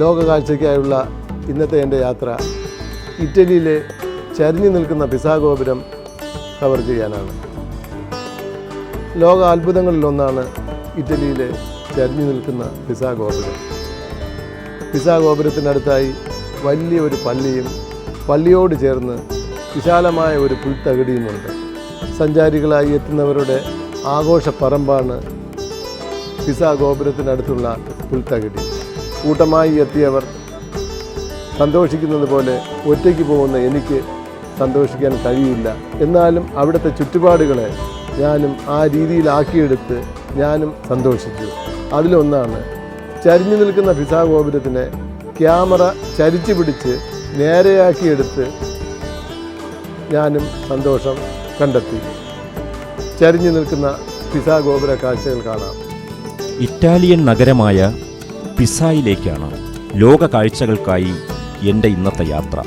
ലോക കാഴ്ചയ്ക്കായുള്ള ഇന്നത്തെ എന്റെ യാത്ര ഇറ്റലിയിലെ ചരിഞ്ഞു നിൽക്കുന്ന പിസാ ഗോപുരം കവർ ചെയ്യാനാണ്. ലോക അത്ഭുതങ്ങളിലൊന്നാണ് ഇറ്റലിയിലെ ചരിഞ്ഞു നിൽക്കുന്ന പിസാ ഗോപുരം. പിസാ ഗോപുരത്തിനടുത്തായി വലിയ ഒരു പള്ളിയും പള്ളിയോട് ചേർന്ന് വിശാലമായ ഒരു പുൽത്തകിടിയുമുണ്ട്. സഞ്ചാരികളായി എത്തുന്നവരുടെ ആഘോഷ പറമ്പാണ് പിസാ ഗോപുരത്തിനടുത്തുള്ള പുൽത്തകിടി. കൂട്ടമായി എത്തിയവർ സന്തോഷിക്കുന്നത് പോലെ ഒറ്റയ്ക്ക് പോകുന്ന എനിക്ക് സന്തോഷിക്കാൻ കഴിയില്ല. എന്നാലും അവിടുത്തെ ചുറ്റുപാടുകളെ ഞാനും ആ രീതിയിലാക്കിയെടുത്ത് ഞാനും സന്തോഷിച്ചു. അതിലൊന്നാണ് ചരിഞ്ഞു നിൽക്കുന്ന പിസാ ഗോപുരത്തിനെ ക്യാമറ ചരിച്ചു പിടിച്ച് നേരെയാക്കിയെടുത്ത് ഞാനും സന്തോഷം കണ്ടെത്തി. ചരിഞ്ഞു നിൽക്കുന്ന പിസാ ഗോപുര കാഴ്ചകൾ കാണാം. ഇറ്റാലിയൻ നഗരമായ പിസായിലേക്കാണ്. ലോക കാഴ്ചകൾക്കായി എന്റെ ഇന്നത്തെ യാത്ര.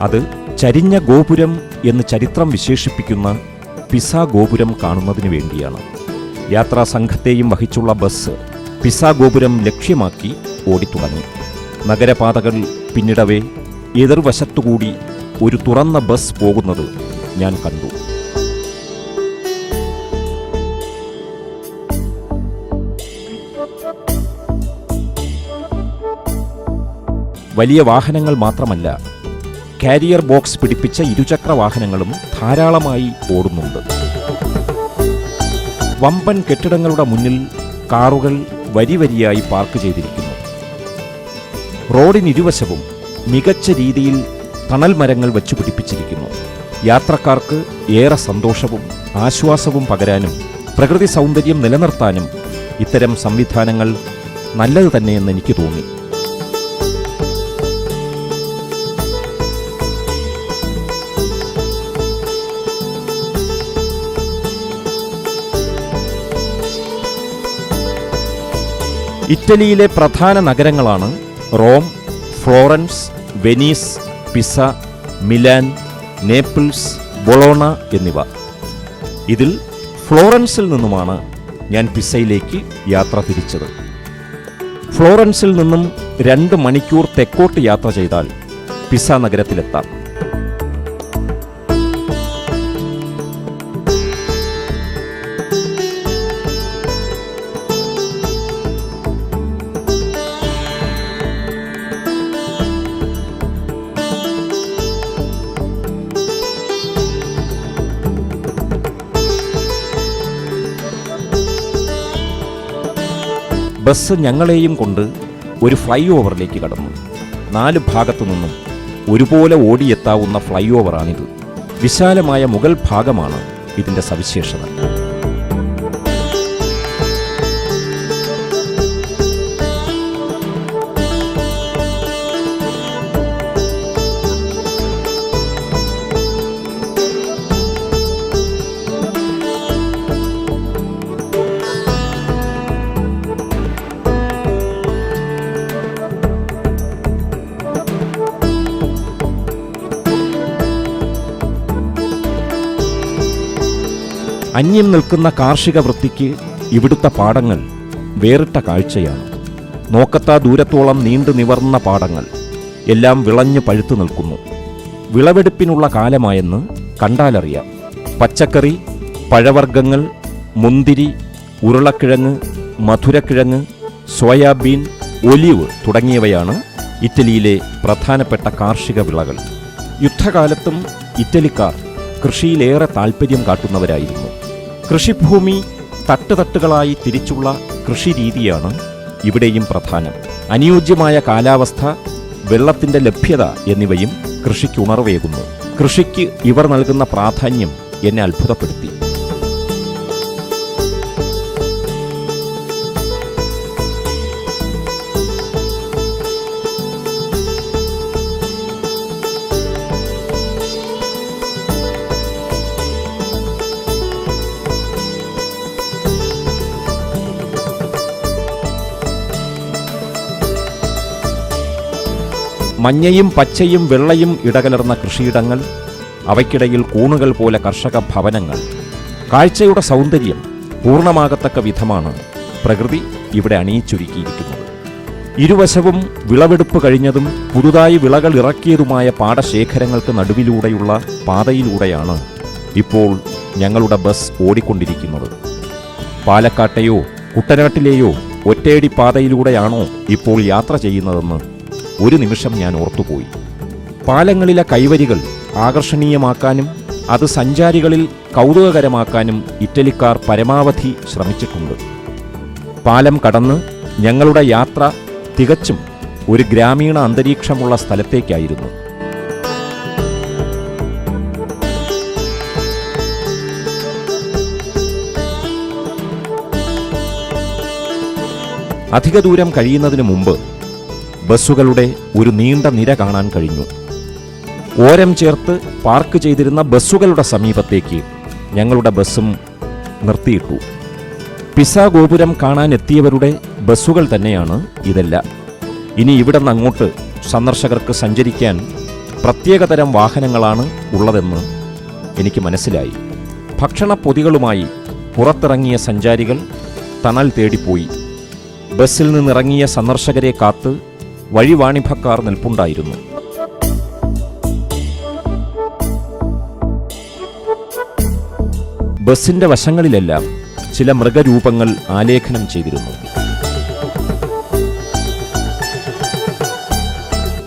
അത് ചരിഞ്ഞ ഗോപുരം എന്ന് ചരിത്രം വിശേഷിപ്പിക്കുന്ന പിസ ഗോപുരം കാണുന്നതിന് വേണ്ടിയാണ്. യാത്രാ സംഘത്തെയും വഹിച്ചുള്ള ബസ് പിസ ഗോപുരം ലക്ഷ്യമാക്കി ഓടിത്തുടങ്ങി. നഗരപാതകൾ പിന്നിടവേ എതിർവശത്തുകൂടി ഒരു തുറന്ന ബസ് പോകുന്നത് ഞാൻ കണ്ടു. വലിയ വാഹനങ്ങൾ മാത്രമല്ല കാരിയർ ബോക്സ് പിടിപ്പിച്ച ഇരുചക്ര വാഹനങ്ങളും ധാരാളമായി ഓടുന്നുണ്ട്. വമ്പൻ കെട്ടിടങ്ങളുടെ മുന്നിൽ കാറുകൾ വരിവരിയായി പാർക്ക് ചെയ്തിരിക്കുന്നു. റോഡിനിരുവശവും മികച്ച രീതിയിൽ തണൽ മരങ്ങൾ വച്ചു പിടിപ്പിച്ചിരിക്കുന്നു. യാത്രക്കാർക്ക് ഏറെ സന്തോഷവും ആശ്വാസവും പകരാനും പ്രകൃതി സൗന്ദര്യം നിലനിർത്താനും ഇത്തരം സംവിധാനങ്ങൾ നല്ലത് തന്നെയെന്ന് എനിക്ക് തോന്നി. ഇറ്റലിയിലെ പ്രധാന നഗരങ്ങളാണ് Rome Florence Venice Pisa Milan Naples Bologna എന്നിവ. ഇതിൽ ഫ്ലോറൻസിൽ നിന്നുമാണ് ഞാൻ പിസയിലേക്ക് യാത്ര തിരിച്ചത്. ഫ്ലോറൻസിൽ നിന്നും രണ്ട് മണിക്കൂർ തെക്കോട്ട് യാത്ര ചെയ്താൽ പിസ നഗരത്തിലെത്താം. ബസ് ഞങ്ങളെയും കൊണ്ട് ഒരു ഫ്ലൈ ഓവറിലേക്ക് കടന്നു. നാല് ഭാഗത്തു നിന്നും ഒരുപോലെ ഓടിയെത്താവുന്ന ഫ്ലൈ ഓവറാണിത് വിശാലമായ മുഗൾ ഭാഗമാണ് ഇതിന്റെ സവിശേഷത. അന്യം നിൽക്കുന്ന കാർഷിക വൃത്തിക്ക് ഇവിടുത്തെ പാടങ്ങൾ വേറിട്ട കാഴ്ചയാണ്. നോക്കത്താ ദൂരത്തോളം നീണ്ടു നിവർന്ന പാടങ്ങൾ എല്ലാം വിളഞ്ഞു പഴുത്തു നിൽക്കുന്നു. വിളവെടുപ്പിനുള്ള കാലമായെന്ന് കണ്ടാലറിയാം. പച്ചക്കറി പഴവർഗങ്ങൾ മുന്തിരി ഉരുളക്കിഴങ്ങ് മധുരക്കിഴങ്ങ് സോയാബീൻ ഒലിവ് തുടങ്ങിയവയാണ് ഇറ്റലിയിലെ പ്രധാനപ്പെട്ട കാർഷിക വിളകൾ. യുദ്ധകാലത്തും ഇറ്റലിക്കാർ കൃഷിയിലേറെ താൽപ്പര്യം കാട്ടുന്നവരായിരുന്നു. കൃഷിഭൂമി തട്ടുതട്ടുകളായി തിരിച്ചുള്ള കൃഷിരീതിയാണ് ഇവിടെയും പ്രധാനം. അനുയോജ്യമായ കാലാവസ്ഥ വെള്ളത്തിന്റെ ലഭ്യത എന്നിവയും കൃഷിക്ക് ഉണർവേകുന്നു. കൃഷിക്ക് ഇവർ നൽകുന്ന പ്രാധാന്യം എന്നെ അത്ഭുതപ്പെടുത്തി. മഞ്ഞയും പച്ചയും വെള്ളയും ഇടകലർന്ന കൃഷിയിടങ്ങൾ അവയ്ക്കിടയിൽ കൂണുകൾ പോലെ കർഷക ഭവനങ്ങൾ. കാഴ്ചയുടെ സൗന്ദര്യം പൂർണമാകത്തക്ക വിധമാണ് പ്രകൃതി ഇവിടെ അണിയിച്ചൊരുക്കിയിരിക്കുന്നത്. ഇരുവശവും വിളവെടുപ്പ് കഴിഞ്ഞതും പുതുതായി വിളകൾ ഇറക്കിയതുമായ പാടശേഖരങ്ങൾക്ക് നടുവിലൂടെയുള്ള പാതയിലൂടെയാണ് ഇപ്പോൾ ഞങ്ങളുടെ ബസ് ഓടിക്കൊണ്ടിരിക്കുന്നത്. പാലക്കാട്ടെയോ കുട്ടനാട്ടിലെയോ ഒറ്റയടി പാതയിലൂടെയാണോ ഇപ്പോൾ യാത്ര ചെയ്യുന്നതെന്ന് ഒരു നിമിഷം ഞാൻ ഓർത്തുപോയി. പാലങ്ങളിലെ കൈവരികൾ ആകർഷണീയമാക്കാനും അത് സഞ്ചാരികളിൽ കൗതുകകരമാക്കാനും ഇറ്റലിക്കാർ പരമാവധി ശ്രമിച്ചിട്ടുണ്ട്. പാലം കടന്ന് ഞങ്ങളുടെ യാത്ര തികച്ചും ഒരു ഗ്രാമീണ അന്തരീക്ഷമുള്ള സ്ഥലത്തേക്കായിരുന്നു. അധിക ദൂരം കഴിയുന്നതിന് മുമ്പ് ബസ്സുകളുടെ ഒരു നീണ്ട നിര കാണാൻ കഴിഞ്ഞു. ഓരം ചേർത്ത് പാർക്ക് ചെയ്തിരുന്ന ബസ്സുകളുടെ സമീപത്തേക്ക് ഞങ്ങളുടെ ബസ്സും നിർത്തിയിട്ടു. പിസ ഗോപുരം കാണാനെത്തിയവരുടെ ബസ്സുകൾ തന്നെയാണ് ഇതെല്ലാം. ഇനി ഇവിടെ നിന്ന് അങ്ങോട്ട് സന്ദർശകർക്ക് സഞ്ചരിക്കാൻ പ്രത്യേകതരം വാഹനങ്ങളാണ് ഉള്ളതെന്ന് എനിക്ക് മനസ്സിലായി. ഭക്ഷണ പൊതികളുമായി പുറത്തിറങ്ങിയ സഞ്ചാരികൾ തണൽ തേടിപ്പോയി. ബസ്സിൽ നിന്നിറങ്ങിയ സന്ദർശകരെ കാത്ത് വഴിവാണിഭക്കാർ നിൽപ്പുണ്ടായിരുന്നു. ബസിന്റെ വശങ്ങളിലെല്ലാം ചില മൃഗരൂപങ്ങൾ ആലേഖനം ചെയ്തിരുന്നു.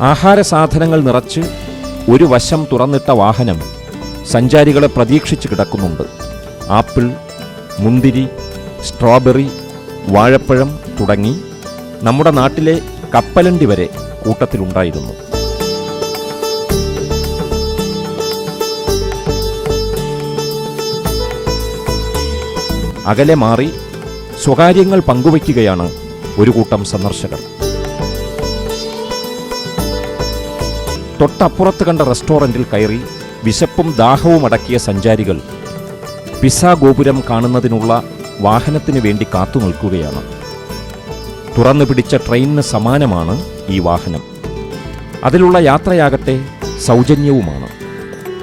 ആഹാര സാധനങ്ങൾ നിറച്ച് ഒരു വശം തുറന്നിട്ട വാഹനം സഞ്ചാരികളെ പ്രതീക്ഷിച്ച് കിടക്കുന്നുണ്ട്. ആപ്പിൾ മുന്തിരി സ്ട്രോബെറി വാഴപ്പഴം തുടങ്ങി നമ്മുടെ നാട്ടിലെ കപ്പലണ്ടി വരെ കൂട്ടത്തിലുണ്ടായിരുന്നു. അകലെ മാറി സ്വകാര്യങ്ങൾ പങ്കുവയ്ക്കുകയാണ് ഒരു കൂട്ടം സന്ദർശകർ. തൊട്ടപ്പുറത്ത് കണ്ട റെസ്റ്റോറന്റിൽ കയറി വിശപ്പും ദാഹവും അടക്കിയ സഞ്ചാരികൾ പിസ ഗോപുരം കാണുന്നതിനുള്ള വാഹനത്തിന് വേണ്ടി കാത്തു നിൽക്കുകയാണ് തുറന്നു പിടിച്ച ട്രെയിനിന് സമാനമാണ് ഈ വാഹനം. അതിലുള്ള യാത്രയാകട്ടെ സൗജന്യവുമാണ്.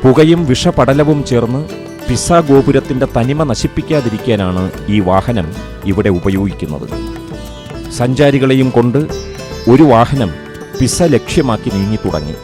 പുകയും വിഷപടലവും ചേർന്ന് പിസ ഗോപുരത്തിന്റെ തനിമ നശിപ്പിക്കാതിരിക്കാനാണ് ഈ വാഹനം ഇവിടെ ഉപയോഗിക്കുന്നത്. സഞ്ചാരികളെയും കൊണ്ട് ഒരു വാഹനം പിസ ലക്ഷ്യമാക്കി നീങ്ങി തുടങ്ങി.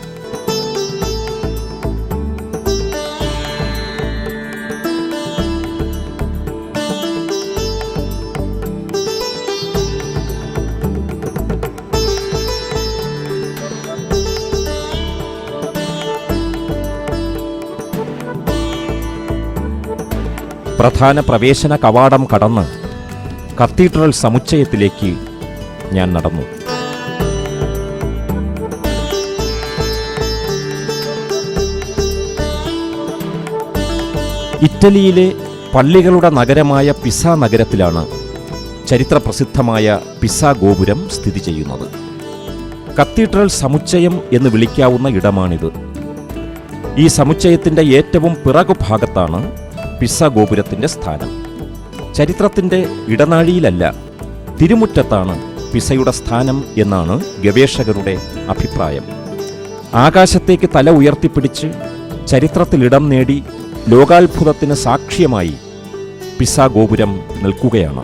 പ്രധാന പ്രവേശന കവാടം കടന്ന് കത്തീഡ്രൽ സമുച്ചയത്തിലേക്ക് ഞാൻ നടന്നു. ഇറ്റലിയിലെ പള്ളികളുടെ നഗരമായ പിസ നഗരത്തിലാണ് ചരിത്രപ്രസിദ്ധമായ പിസ ഗോപുരം സ്ഥിതി ചെയ്യുന്നത്. കത്തീഡ്രൽ സമുച്ചയം എന്ന് വിളിക്കാവുന്ന ഇടമാണിത്. ഈ സമുച്ചയത്തിന്റെ ഏറ്റവും പിറകുഭാഗത്താണ് പിസ ഗോപുരത്തിന്റെ സ്ഥാനം. ചരിത്രത്തിന്റെ ഇടനാഴിയിലല്ല തിരുമുറ്റത്താണ് പിസയുടെ സ്ഥാനം എന്നാണ് ഗവേഷകരുടെ അഭിപ്രായം. ആകാശത്തേക്ക് തല ഉയർത്തിപ്പിടിച്ച് ചരിത്രത്തിൽ ഇടം നേടി ലോകാത്ഭുതത്തിന് സാക്ഷ്യമായി പിസ ഗോപുരം നിൽക്കുകയാണ്.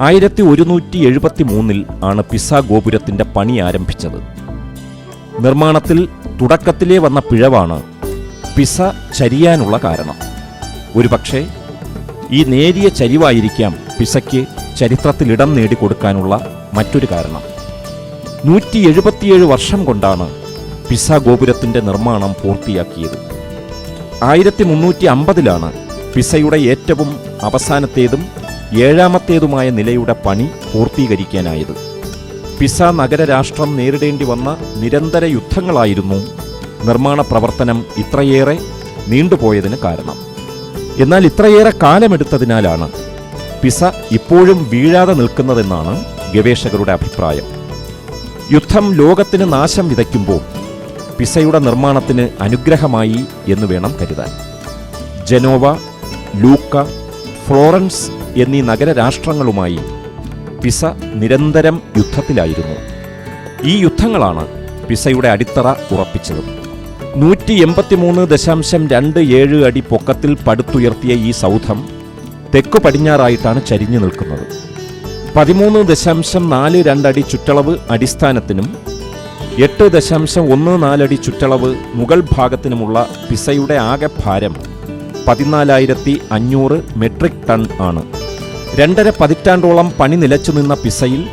ആയിരത്തി ഒരുന്നൂറ്റി എഴുപത്തി മൂന്നിൽ ആണ് പിസ ഗോപുരത്തിന്റെ പണി ആരംഭിച്ചത്. നിർമ്മാണത്തിൽ തുടക്കത്തിലേ വന്ന പിഴവാണ് പിസ ചരിയാനുള്ള കാരണം. ഒരുപക്ഷെ ഈ നേരിയ ചരിവായിരിക്കാം പിസയ്ക്ക് ചരിത്രത്തിൽ ഇടം നേടിക്കൊടുക്കാനുള്ള മറ്റൊരു കാരണം. നൂറ്റി എഴുപത്തിയേഴ് വർഷം കൊണ്ടാണ് പിസ ഗോപുരത്തിന്റെ നിർമ്മാണം പൂർത്തിയാക്കിയത്. ആയിരത്തി മുന്നൂറ്റി അമ്പതിലാണ് പിസയുടെ ഏറ്റവും അവസാനത്തേതും ഏഴാമത്തേതുമായ നിലയുടെ പണി പൂർത്തീകരിക്കാനായത്. പിസ നഗരരാഷ്ട്രം നേരിടേണ്ടി വന്ന നിരന്തര യുദ്ധങ്ങളായിരുന്നു നിർമ്മാണ പ്രവർത്തനം ഇത്രയേറെ നീണ്ടുപോയതിന് കാരണം. എന്നാൽ ഇത്രയേറെ കാലമെടുത്തതിനാലാണ് പിസ ഇപ്പോഴും വീഴാതെ നിൽക്കുന്നതെന്നാണ് ഗവേഷകരുടെ അഭിപ്രായം. യുദ്ധം ലോകത്തിന് നാശം വിതയ്ക്കുമ്പോൾ പിസയുടെ നിർമ്മാണത്തിന് അനുഗ്രഹമായി എന്ന് വേണം കരുതാൻ. ജനോവ ലൂക്ക ഫ്ലോറൻസ് എന്നീ നഗരരാഷ്ട്രങ്ങളുമായി പിസ നിരന്തരം യുദ്ധത്തിലായിരുന്നു. ഈ യുദ്ധങ്ങളാണ് പിസയുടെ അടിത്തറ ഉറപ്പിച്ചത്. നൂറ്റി എൺപത്തിമൂന്ന് ദശാംശം രണ്ട് ഏഴ് അടി പൊക്കത്തിൽ പടുത്തുയർത്തിയ ഈ സൗധം തെക്കു പടിഞ്ഞാറായിട്ടാണ് ചരിഞ്ഞു നിൽക്കുന്നത്. പതിമൂന്ന് ദശാംശം നാല് രണ്ടടി ചുറ്റളവ് അടിസ്ഥാനത്തിനും എട്ട് ദശാംശം ഒന്ന് നാലടി ചുറ്റളവ് മുകൾ ഭാഗത്തിനുമുള്ള പിസയുടെ ആകെ ഭാരം പതിനാലായിരത്തി അഞ്ഞൂറ് മെട്രിക് ടൺ ആണ്. രണ്ടര പതിറ്റാണ്ടോളം പണി നിലച്ചു നിന്ന പിസയിൽ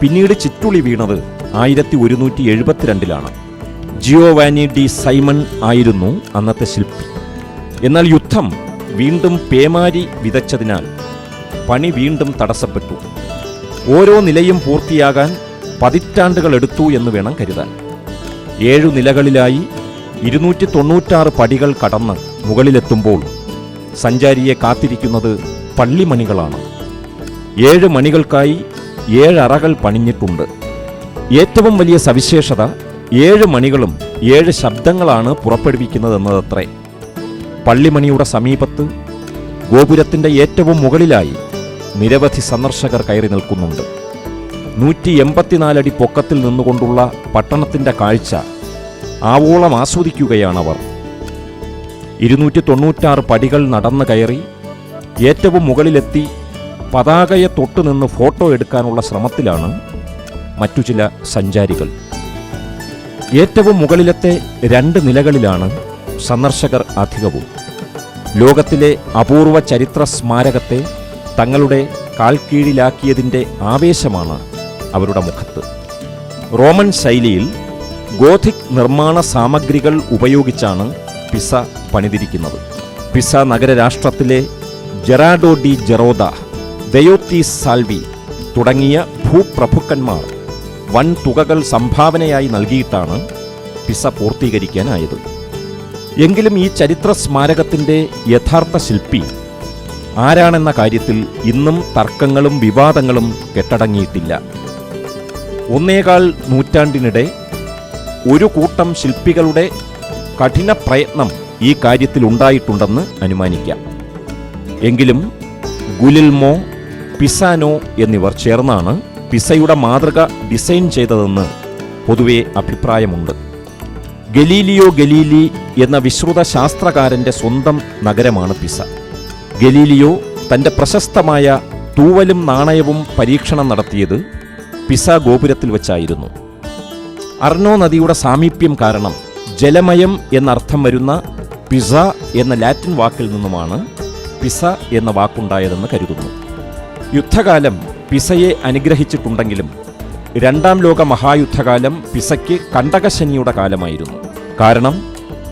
പിന്നീട് ചിറ്റുളി വീണത് ആയിരത്തി ഒരുന്നൂറ്റി എഴുപത്തിരണ്ടിലാണ് ജിയോവാനി ഡി സൈമൺ ആയിരുന്നു അന്നത്തെ ശില്പി. എന്നാൽ യുദ്ധം വീണ്ടും പേമാരി വിതച്ചതിനാൽ പണി വീണ്ടും തടസ്സപ്പെട്ടു. ഓരോ നിലയും പൂർത്തിയാകാൻ പതിറ്റാണ്ടുകൾ എടുത്തു എന്ന് വേണം കരുതാൻ. ഏഴു നിലകളിലായി ഇരുന്നൂറ്റി തൊണ്ണൂറ്റാറ് പടികൾ കടന്ന് മുകളിലെത്തുമ്പോൾ സഞ്ചാരിയെ കാത്തിരിക്കുന്നത് പള്ളിമണികളാണ്. ഏഴ് മണികൾക്കായി ഏഴറകൾ പണിഞ്ഞിട്ടുണ്ട്. ഏറ്റവും വലിയ സവിശേഷത ഏഴ് മണികളും ഏഴ് ശബ്ദങ്ങളാണ് പുറപ്പെടുവിക്കുന്നതെന്നതത്രേ. പള്ളിമണിയുടെ സമീപത്ത് ഗോപുരത്തിന്റെ ഏറ്റവും മുകളിലായി നിരവധി സന്ദർശകർ കയറി നിൽക്കുന്നുണ്ട്. നൂറ്റി എൺപത്തിനാലടി പൊക്കത്തിൽ നിന്നുകൊണ്ടുള്ള പട്ടണത്തിന്റെ കാഴ്ച ആവോളം ആസ്വദിക്കുകയാണവർ. ഇരുന്നൂറ്റി തൊണ്ണൂറ്റാറ് പടികൾ നടന്നു കയറി ഏറ്റവും മുകളിലെത്തി പതാകയെ തൊട്ടുനിന്ന് ഫോട്ടോ എടുക്കാനുള്ള ശ്രമത്തിലാണ് മറ്റു ചില സഞ്ചാരികൾ. ഏറ്റവും മുകളിലത്തെ രണ്ട് നിലകളിലാണ് സന്ദർശകർ അധികവും. ലോകത്തിലെ അപൂർവ ചരിത്ര സ്മാരകത്തെ തങ്ങളുടെ കാൽക്കീഴിലാക്കിയതിന്റെ ആവേശമാണ് അവരുടെ മുഖത്ത്. റോമൻ ശൈലിയിൽ ഗോഥിക് നിർമ്മാണ സാമഗ്രികൾ ഉപയോഗിച്ചാണ് പിസ പണിതിരിക്കുന്നത്. പിസ നഗരരാഷ്ട്രത്തിലെ ജെറാഡോ ഡി ജെറോദ ദയോത്തി സാൽവി തുടങ്ങിയ ഭൂപ്രഭുക്കന്മാർ വൻ തുകകൾ സംഭാവനയായി നൽകിയിട്ടാണ് പിസ പൂർത്തീകരിക്കാനായത്. എങ്കിലും ഈ ചരിത്ര സ്മാരകത്തിന്റെ യഥാർത്ഥ ശില്പി ആരാണെന്ന കാര്യത്തിൽ ഇന്നും തർക്കങ്ങളും വിവാദങ്ങളും കെട്ടടങ്ങിയിട്ടില്ല. ഒന്നേകാൽ നൂറ്റാണ്ടിനിടെ ഒരു കൂട്ടം ശില്പികളുടെ കഠിന പ്രയത്നം ഈ കാര്യത്തിൽ ഉണ്ടായിട്ടുണ്ടെന്ന് അനുമാനിക്കാം. എങ്കിലും ഗുലിൽമോ പിസാനോ എന്നിവർ ചേർന്നാണ് പിസയുടെ മാതൃക ഡിസൈൻ ചെയ്തതെന്ന് പൊതുവെ അഭിപ്രായമുണ്ട്. ഗലീലിയോ ഗലീലി എന്ന വിശ്രുത ശാസ്ത്രകാരന്റെ സ്വന്തം നഗരമാണ് പിസ. ഗലീലിയോ തന്റെ പ്രശസ്തമായ തൂവലും നാണയവും പരീക്ഷണം നടത്തിയത് പിസ ഗോപുരത്തിൽ വെച്ചായിരുന്നു. അർണോ നദിയുടെ സാമീപ്യം കാരണം ജലമയം എന്നർത്ഥം വരുന്ന പിസ എന്ന ലാറ്റിൻ വാക്കിൽ നിന്നുമാണ് പിസ എന്ന വാക്കുണ്ടായതെന്ന് കരുതുന്നു. യുദ്ധകാലം പിസയെ അനുഗ്രഹിച്ചിട്ടുണ്ടെങ്കിലും രണ്ടാം ലോക മഹായുദ്ധകാലം പിസയ്ക്ക് കണ്ടകശനിയുടെ കാലമായിരുന്നു. കാരണം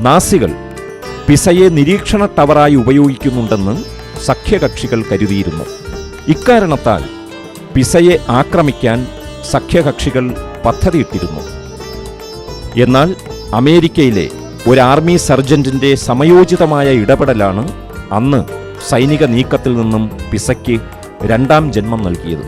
നാസികൾ പിസയെ നിരീക്ഷണ ടവറായി ഉപയോഗിക്കുന്നുണ്ടെന്ന് സഖ്യകക്ഷികൾ കരുതിയിരുന്നു. ഇക്കാരണത്താൽ പിസയെ ആക്രമിക്കാൻ സഖ്യകക്ഷികൾ പദ്ധതിയിട്ടിരുന്നു. എന്നാൽ അമേരിക്കയിലെ ഒരു ആർമി സർജന്റിന്റെ സമയോചിതമായ ഇടപെടലാണ് അന്ന് സൈനിക നീക്കത്തിൽ നിന്നും പിസയ്ക്ക് രണ്ടാം ജന്മം നൽകിയത്.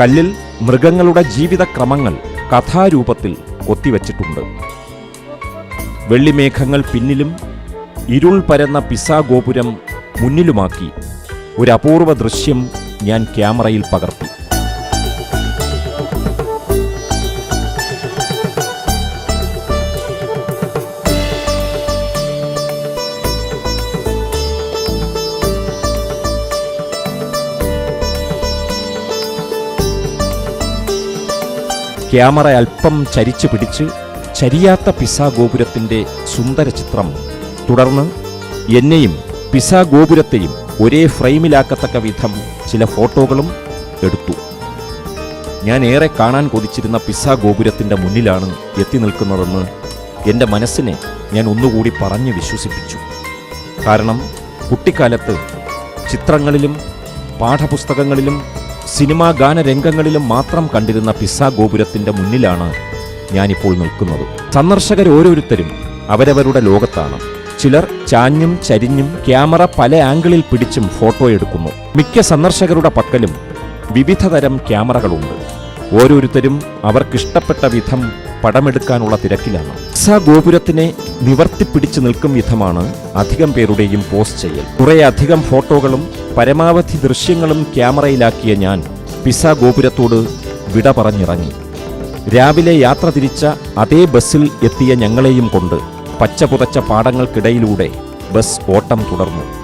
കല്ലിൽ മൃഗങ്ങളുടെ ജീവിതക്രമങ്ങൾ കഥാരൂപത്തിൽ കൊത്തിവച്ചിട്ടുണ്ട്. വെള്ളിമേഘങ്ങൾ പിന്നിലും ഇരുൾ പരന്ന പിസാ ഗോപുരം മുന്നിലുമാക്കി ഒരു അപൂർവ ദൃശ്യം ഞാൻ ക്യാമറയിൽ പകർത്തി. ക്യാമറ അല്പം ചരിച്ചു പിടിച്ച് ചരിയാത്ത പിസ ഗോപുരത്തിന്റെ സുന്ദര ചിത്രം തുടർന്ന് എന്നെയും പിസ ഗോപുരത്തെയും ഒരേ ഫ്രെയിമിലാക്കത്തക്ക വിധം ചില ഫോട്ടോകളും എടുത്തു. ഞാൻ ഏറെ കാണാൻ കൊതിച്ചിരുന്ന പിസ ഗോപുരത്തിന്റെ മുന്നിലാണ് എത്തി നിൽക്കുന്നതെന്ന് എന്റെ മനസ്സിനെ ഞാൻ ഒന്നുകൂടി പറഞ്ഞ് വിശ്വസിപ്പിച്ചു. കാരണം കുട്ടിക്കാലത്ത് ചിത്രങ്ങളിലും പാഠപുസ്തകങ്ങളിലും സിനിമാ ഗാനരംഗങ്ങളിലും മാത്രം കണ്ടിരുന്ന പിസ ഗോപുരത്തിന്റെ മുന്നിലാണ് ഞാനിപ്പോൾ നിൽക്കുന്നത്. സന്ദർശകരോരോരുത്തരും അവരവരുടെ ലോകത്താണ്. ചിലർ ചാഞ്ഞും ചരിഞ്ഞും ക്യാമറ പല ആംഗിളിൽ പിടിച്ചും ഫോട്ടോ എടുക്കുന്നു. മിക്ക സന്ദർശകരുടെ പക്കലും വിവിധതരം ക്യാമറകളുണ്ട്. ഓരോരുത്തരും അവർക്കിഷ്ടപ്പെട്ട വിധം പടമെടുക്കാനുള്ള തിരക്കിലാണ്. ഗോപുരത്തിനെ നിവർത്തിപ്പിടിച്ചു നിൽക്കും വിധമാണ് അധികം പേരുടെയും പോസ്റ്റ് ചെയ്യൽ. കുറേയധികം ഫോട്ടോകളും പരമാവധി ദൃശ്യങ്ങളും ക്യാമറയിലാക്കിയ ഞാൻ പിസ ഗോപുരത്തോട് വിട പറഞ്ഞിറങ്ങി. രാവിലെ യാത്ര തിരിച്ച അതേ ബസ്സിൽ എത്തിയ ഞങ്ങളെയും കൊണ്ട് പച്ച പുതച്ച പാടങ്ങൾക്കിടയിലൂടെ ബസ് ഓട്ടം തുടർന്നു.